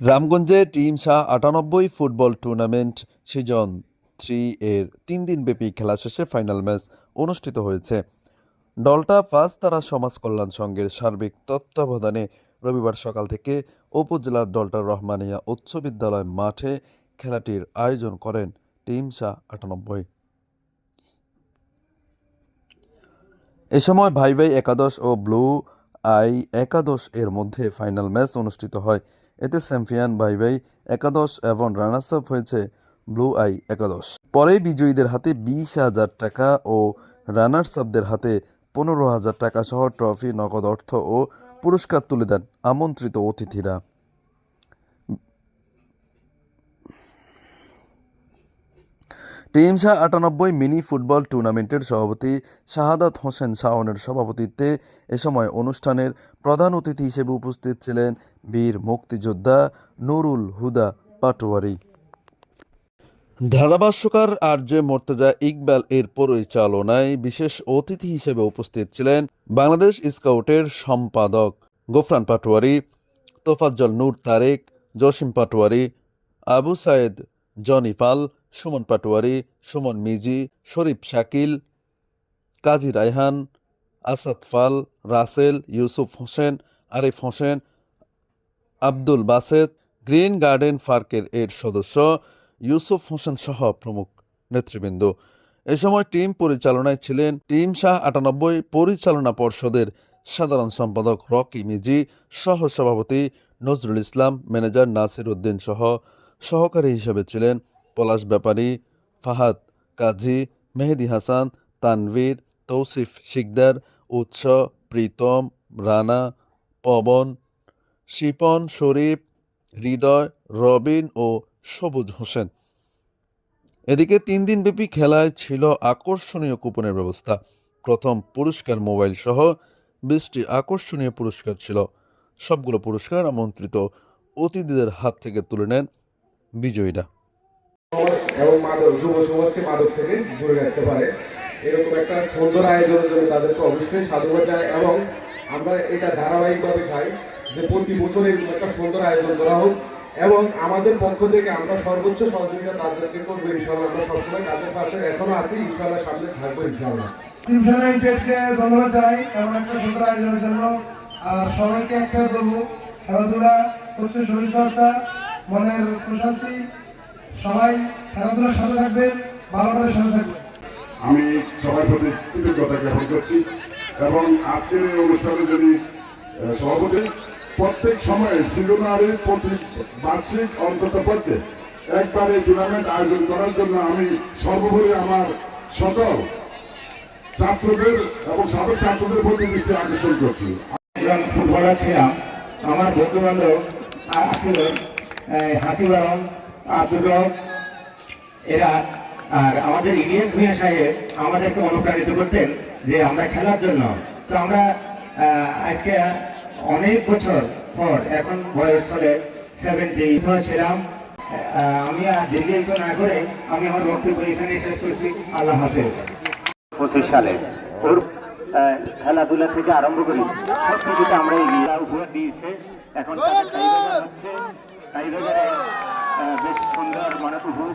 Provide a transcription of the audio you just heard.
রামগঞ্জে team Shah আটানব্বই football tournament season three এর তিন দিন ব্যাপী খেলা শেষে ফাইনাল ম্যাচ অনুষ্ঠিত হয়েছে। দলটা পাঁচ তারা সমাজ কল্যাণ সংঘের সার্বিক তত্ত্বাবধানে রবিবার সকাল থেকে উপজেলার দলটা রহমানিয়া উচ্চ বিদ্যালয় মাঠে খেলাটির আয়োজন করেন টিম শাহ আটানব্বই। এ সময় ভাই ভাই একাদশ ও ব্লু আই একাদশ এর মধ্যে ফাইনাল ম্যাচ অনুষ্ঠিত হয়। এতে চ্যাম্পিয়ন ভাই ভাই একাদশ এবং রানার্স আপ হয়েছে ব্লু আই একাদশ। পরে বিজয়ীদের হাতে বিশ হাজার টাকা ও রানার্স আপদের হাতে পনেরো হাজার টাকা সহ ট্রফি, নগদ অর্থ ও পুরস্কার তুলে দেন আমন্ত্রিত অতিথিরা। টিম শাহ আটানব্বই মিনি ফুটবল টুর্নামেন্টের সভাপতি শাহাদাত হোসেন শাওনের সভাপতিত্বে এ সময় অনুষ্ঠানের প্রধান অতিথি হিসেবে উপস্থিত ছিলেন বীর মুক্তিযোদ্ধা নুরুল হুদা পাটোয়ারি। ধারাভাষ্যকার আর জে মোর্তজা ইকবাল এর পরিচালনায় বিশেষ অতিথি হিসেবে উপস্থিত ছিলেন বাংলাদেশ স্কাউটের সম্পাদক গোফরান পাটোয়ারি, তোফাজ্জল নূর তারেক, জসিম পাটোয়ারি, আবু সায়েদ জনি পাল সুমন পাটোয়ারি, সুমন মিজি, শরীফ শাকিল, কাজী রায়হান, আসাদ ফাল, রাসেল, ইউসুফ হোসেন, আরিফ হোসেন, আব্দুল বাসেদ, গ্রিন গার্ডেন পার্কের এর সদস্য, ইউসুফ হোসেন সহ প্রমুখ নেতৃবৃন্দ। এ সময় টিম পরিচালনায় ছিলেন টিম শাহ আটানব্বই, পরিচালনা পর্ষদের সাধারণ সম্পাদক রকি মিজি, সহ সভাপতি নজরুল ইসলাম, ম্যানেজার নাসির উদ্দিন সহ সহকারী হিসেবে ছিলেন পলাশ ব্যাপারী, ফাহাদ কাজী, মেহেদি হাসান, তানভীর, তৌসিফ শিকদার, উৎস, প্রীতম, রানা, পবন, শিপন, শরীফ, হৃদয়, রবিন ও সবুজ হোসেন। এদিকে তিন দিনব্যাপী খেলায় ছিল আকর্ষণীয় কুপনের ব্যবস্থা। প্রথম পুরস্কার মোবাইল সহ বিশটি আকর্ষণীয় পুরস্কার ছিল। সবগুলো পুরস্কার আমন্ত্রিত অতিথিদের হাত থেকে তুলে নেন বিজয়ীরা। এবং মাদক, যুব সমাজকে মাদক থেকে দূরে রাখতে পারে। এরকম একটা সুন্দর আয়োজনের জন্য তাদেরকে অবশ্যই সাধুবাদ জানাই এবং আমরা এটা ধারাবাহিকভাবে চাই যে প্রতি বছর এরকম একটা সুন্দর আয়োজন করা হোক এবং আমাদের পক্ষ থেকে আমরা সর্বোচ্চ সহযোগিতা তাদেরকে করব ইনশাল্লাহ আমরা সবসময় তাদের পাশে এখনও আছি ইনশাল্লাহ সামনে থাকব ইনশাল্লাহ টিউশন ইউনিটেডকে ধন্যবাদ জানাই এমন একটা সুন্দর আয়োজনের জন্য। আর সবাইকে একটা বলব, খেলাধুলা হচ্ছে শরীর চর্চা, মনের প্রশান্তি সবাই খেলাধুলার সাথে থাকবেন ভালো কাজের সাথে থাকবেন। আমি সবার প্রতি কৃতজ্ঞতা জ্ঞাপন করছি এবং আজকের এই অনুষ্ঠানে যদি সভাপতি প্রত্যেক সময়ে সিজনারি প্রতি বার্ষিক অন্তত পক্ষে একবার এই টুর্নামেন্ট আয়োজন করার জন্য আমি সর্বোপরি আমার সকল ছাত্রদের এবং সাবেক ছাত্রদের প্রতি দৃষ্টি আকর্ষণ করছি। একজন ফুটবলার ছিলাম আমার বন্ধু বান্ধব আসছিল হাসিব আলম আব্দুল এরা, আর আমাদের ইলিয়াস ভূঁইয়া সাহেব আমাদেরকে অনুপ্রাণিত করতেন যে আমরা খেলার জন্য। তো আমরা আজকে অনেক বছর পর এখন বয়স চলে সেভেন্টি ছিলাম। আমি আর দীর্ঘায়িত না করে আমি আমার বক্তব্য এখানে শেষ করছি। আল্লাহ হাফেজ। পঁচিশ সালে। ওর খেলাধুলা থেকে আরম্ভ করি সব আমরা এগিয়ে উপহার দিয়েছে। এখন তাদের চাহিদা হচ্ছে। চাহিদা বেশ সুন্দর মানে উপভোগ